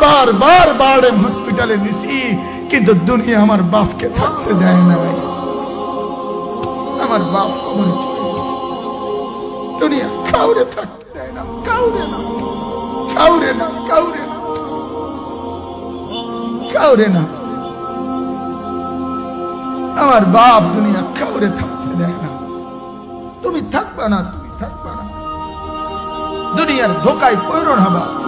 বারবার বারে হসপিটালে নিছি, কিন্তু দুনিয়া আমার বাপকে থাকতে দেয় না আমার বাপ গেছে। দুনিয়া কাউরে থাকতে দেয় না, কাউরে না। কাউরে না কাউরে না। কাউরে না। আমার বাপ দুনিয়া কাউরে থাকতে দেয় না। তুমি থাকবা না, তুমি থাকবা না। দুনিয়ার ধোকায় পড়ো বাপ।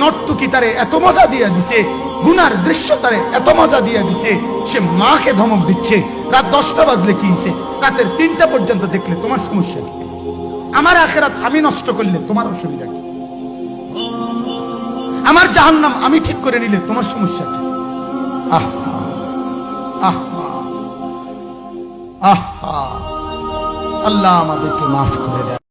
নর্তুকি তারে এত মজা দিয়া দিছে, গুনার দৃশ্য তারে এত মজা দিয়া দিছে, সে মাকে ধমক দিচ্ছে। রাত দশটা বাজলে কি হইছে? রাতের তিনটা পর্যন্ত দেখলে তোমার সমস্যা কি? আমার আখেরাত আমি নষ্ট করলে তোমার অসুবিধা কি? আমার জাহান্নাম আমি ঠিক করে নিলে তোমার সমস্যা কি? আহ আহ আহ। আল্লাহ আমাদেরকে মাফ করে দেয়